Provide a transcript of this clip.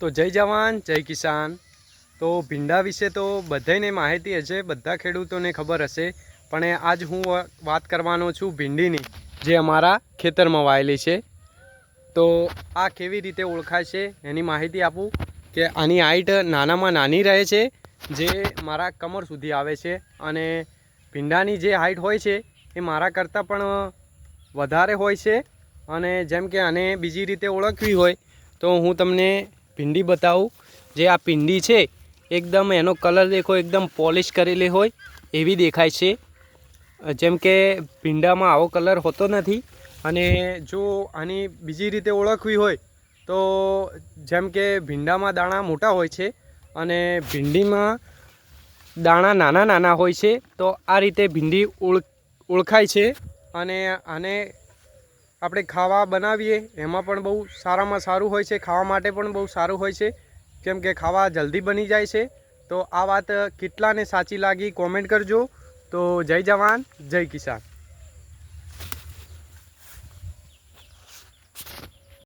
તો જય જવાન, જય કિસાન. તો ભીંડા વિશે તો બધાને માહિતી હશે, બધા ખેડૂતોને ખબર હશે. પણ આજ હું વાત કરવાનો છું ભીંડીની, જે અમારા ખેતરમાં વાયેલી છે. તો આ કેવી રીતે ઓળખાય છે, એની માહિતી આપું કે આની હાઈટ નાનામાં નાની રહે છે, જે મારા કમર સુધી આવે છે. અને ભીંડાની જે હાઈટ હોય છે, એ મારા કરતાં પણ વધારે હોય છે. અને જેમ કે આને બીજી રીતે ઓળખવી હોય, તો હું તમને ભીંડી બતાવું. જે આ ભીંડી છે, એકદમ એનો કલર દેખો, એકદમ પોલિશ કરેલી હોય એવી દેખાય છે. જેમ કે ભીંડામાં આવો કલર હોતો નથી. અને જો આની બીજી રીતે ઓળખવી હોય, તો જેમ કે ભીંડામાં દાણા મોટા હોય છે અને ભીંડીમાં દાણા નાના નાના હોય છે, તો આ રીતે ભીંડી ઓળ, ઓળખાય છે. અને આને આપણે ખાવા બનાવીએ, એમાં પણ બહુ સારામાં સારું હોય છે, ખાવા માટે પણ બહુ સારું હોય છે. કેમ કે ખાવા જલ્દી બની જાય છે. તો આ વાત કેટલાને સાચી લાગી કોમેન્ટ કરજો. તો જય જવાન, જય કિસાન.